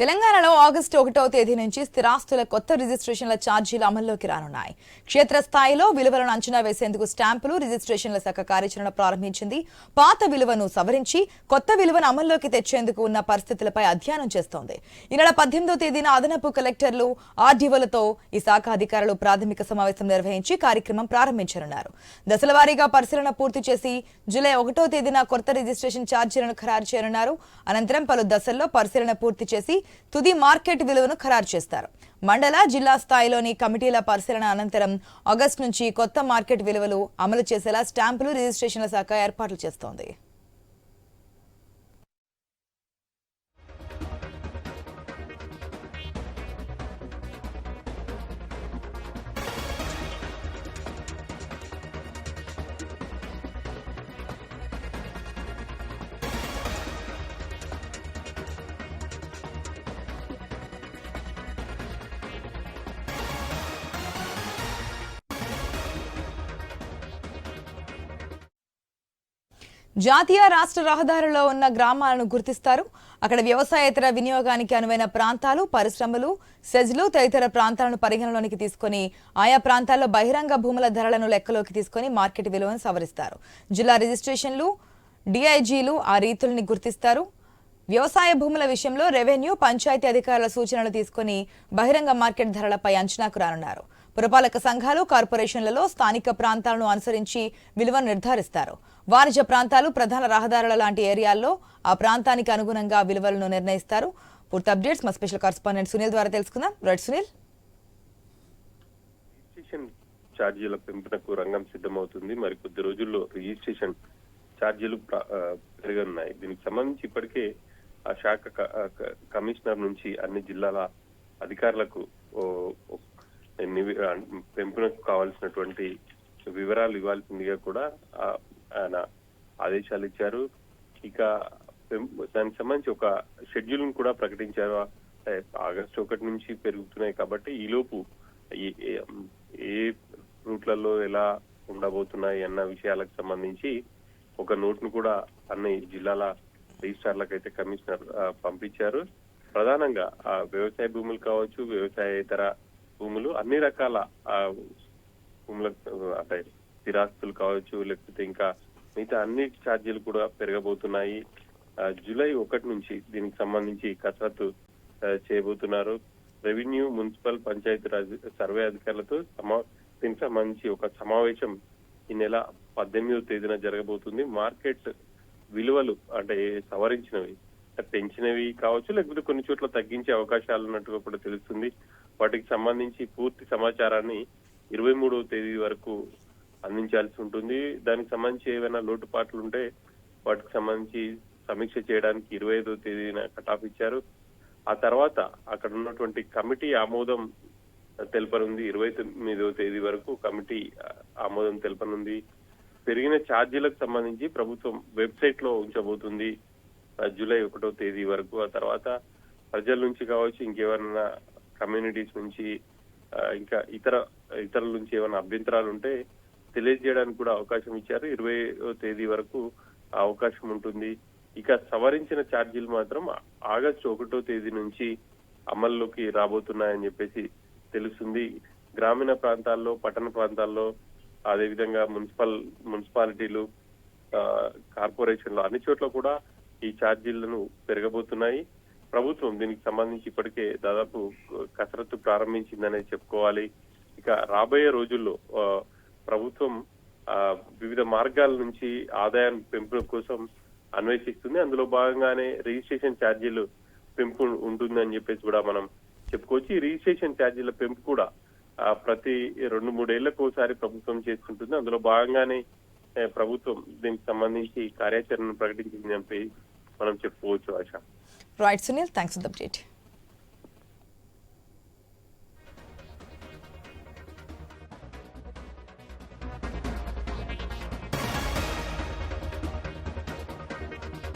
తెలంగాణలో ఆగస్టు ఒకటవ తేదీ నుంచి స్థిరాస్తుల కొత్త రిజిస్ట్రేషన్ల ఛార్జీలు అమల్లోకి రానున్నాయి. క్షేత్రస్థాయిలో విలువలను అంచనా వేసేందుకు స్టాంపులు రిజిస్ట్రేషన్ల శాఖ కార్యాచరణ ప్రారంభించింది. పాత విలువను సవరించి కొత్త విలువను అమల్లోకి తెచ్చేందుకు ఉన్న పరిస్థితులపై అధ్యయనం చేస్తోంది. ఈ నెల పద్దెనిమిదో తేదీన అదనపు కలెక్టర్లు ఆర్డీఓలతో ఈ శాఖ అధికారులు ప్రాథమిక సమావేశం నిర్వహించి కార్యక్రమం ప్రారంభించనున్నారు. దశలవారీగా పరిశీలన పూర్తి చేసి జూలై ఒకటో తేదీన కొత్త రిజిస్ట్రేషన్ ఛార్జీలను ఖరారు చేయనున్నారు. అనంతరం పలు దశల్లో పరిశీలన పూర్తి చేసి తుది మార్కెట్ విలువను ఖరారు చేస్తారు. మండల జిల్లా స్థాయిలోని కమిటీల పరిశీలన అనంతరం ఆగస్టు నుంచి కొత్త మార్కెట్ విలువలు అమలు చేసేలా స్టాంపులు రిజిస్ట్రేషన్ల శాఖ ఏర్పాట్లు చేస్తోంది. జాతీయ రాష్ట్ర రహదారుల్లో ఉన్న గ్రామాలను గుర్తిస్తారు. అక్కడ వ్యవసాయేతర వినియోగానికి అనువైన ప్రాంతాలు పరిశ్రమలు సెజ్లు తదితర ప్రాంతాలను పరిగణలోనికి తీసుకొని ఆయా ప్రాంతాల్లో బహిరంగ భూముల ధరలను లెక్కలోకి తీసుకొని మార్కెట్ విలువను సవరిస్తారు. జిల్లా రిజిస్ట్రేషన్లు డిఐజీలు ఆ రీతుల్ని గుర్తిస్తారు. వ్యవసాయ భూముల విషయంలో రెవెన్యూ పంచాయతీ అధికారుల సూచనలు తీసుకొని బహిరంగ మార్కెట్ ధరలపై అంచనాకు రానున్నారు. పురపాలక సంఘాలు కార్పొరేషన్లలో స్థానిక ప్రాంతాలను అనుసరించి విలువను నిర్ధారిస్తారు. వాణిజ్య ప్రాంతాలు ప్రధాన రహదారుల లాంటి ఏరియాల్లో ఆ ప్రాంతానికి అనుగుణంగా విలువలను నిర్ణయిస్తారు. పూర్తి అప్డేట్స్ మా స్పెషల్ కరస్పాండెంట్ సునీల్ ద్వారా తెలుసుకుందాం. రైట్ సునీల్. ఛార్జీల పెంపునకు రంగం సిద్ధమవుతుంది. మరి కొద్ది రోజుల్లో రిజిస్ట్రేషన్ ఛార్జీలు పెరగనున్నాయి. దీనికి సంబంధించి ఇప్పటికే ఆ శాఖ కమిషనర్ నుంచి అన్ని జిల్లాల అధికారులకు పెంపునకు కావాల్సినటువంటి వివరాలు ఇవ్వాల్సిందిగా కూడా ఆయన ఆదేశాలు ఇచ్చారు. ఇక పెం- దానికి సంబంధించి ఒక షెడ్యూల్ కూడా ప్రకటించారు. ఆగస్టు ఒకటి నుంచి పెరుగుతున్నాయి కాబట్టి ఈలోపు ఈ- ఏ- ఏ రూట్లలో ఎలా ఉండబోతున్నాయి అన్న విషయాలకు సంబంధించి ఒక నోట్ను కూడా అన్ని జిల్లాల రిజిస్ట్రార్లకు అయితే కమిషనర్ పంపించారు. ప్రధానంగా ఆ, వ్యవసాయ భూములు కావచ్చు వ్యవసాయేతర భూములు అన్ని రకాల భూముల అంటే స్థిరాస్తులు కావచ్చు లేకపోతే ఇంకా మిగతా అన్ని ఛార్జీలు కూడా పెరగబోతున్నాయి. ఆ, జూలై ఒకటి నుంచి దీనికి సంబంధించి కసరత్తు చేయబోతున్నారు. Revenue municipal panchayat raj survey అధికారులతో సమా దీనికి సంబంధించి ఒక సమావేశం ఈ నెల పద్దెనిమిదవ తేదీన జరగబోతుంది. మార్కెట్ విలువలు అంటే సవరించినవి పెంచినవి కావచ్చు లేకపోతే కొన్ని చోట్ల తగ్గించే అవకాశాలు ఉన్నట్టుగా కూడా తెలుస్తుంది. వాటికి సంబంధించి పూర్తి సమాచారాన్ని ఇరవై మూడవ తేదీ వరకు అందించాల్సి ఉంటుంది. దానికి సంబంధించి ఏవైనా లోటుపాట్లు ఉంటే వాటికి సంబంధించి సమీక్ష చేయడానికి ఇరవై ఐదో తేదీన కటాఫ్ ఇచ్చారు. ఆ తర్వాత అక్కడ ఉన్నటువంటి కమిటీ ఆమోదం తెలపనుంది. ఇరవై తొమ్మిదవ తేదీ వరకు కమిటీ ఆమోదం తెలపనుంది. పెరిగిన ఛార్జీలకు సంబంధించి ప్రభుత్వం వెబ్సైట్లో ఉంచబోతుంది జూలై ఒకటో తేదీ వరకు. ఆ తర్వాత ప్రజల నుంచి కావచ్చు ఇంకెవరన్నా కమ్యూనిటీస్ నుంచి ఇంకా ఇతర ఇతరుల నుంచి ఏమైనా అభ్యంతరాలు ఉంటే తెలియజేయడానికి కూడా అవకాశం ఇచ్చారు. ఇరవై తేదీ వరకు ఆ అవకాశం ఉంటుంది. ఇక సవరించిన ఛార్జీలు మాత్రం ఆగస్టు ఒకటో తేదీ నుంచి అమల్లోకి రాబోతున్నాయని చెప్పేసి తెలుస్తుంది. గ్రామీణ ప్రాంతాల్లో పట్టణ ప్రాంతాల్లో అదేవిధంగా మున్సిపల్ మున్సిపాలిటీలు కార్పొరేషన్లు అన్ని చోట్ల కూడా ఈ ఛార్జీలను పెరగబోతున్నాయి. ప్రభుత్వం దీనికి సంబంధించి ఇప్పటికే దాదాపు కసరత్తు ప్రారంభించిందనే చెప్పుకోవాలి. ఇక రాబోయే రోజుల్లో ఆ, ప్రభుత్వం ఆ, వివిధ మార్గాల నుంచి ఆదాయాన్ని పెంపు కోసం అన్వేషిస్తుంది. అందులో భాగంగానే రిజిస్ట్రేషన్ ఛార్జీలు పెంపు ఉంటుందని చెప్పేసి కూడా మనం చెప్పుకోవచ్చు. ఈ రిజిస్ట్రేషన్ ఛార్జీల పెంపు కూడా ప్రతి రెండు మూడేళ్ళకు ఒకసారి ప్రభుత్వం చేసుకుంటుంది. అందులో భాగంగానే ప్రభుత్వం దీనికి సంబంధించి కార్యాచరణను ప్రకటించిందని చెప్పి మనం చెప్పుకోవచ్చు ఆశ. Right, Sunil, thanks for the update.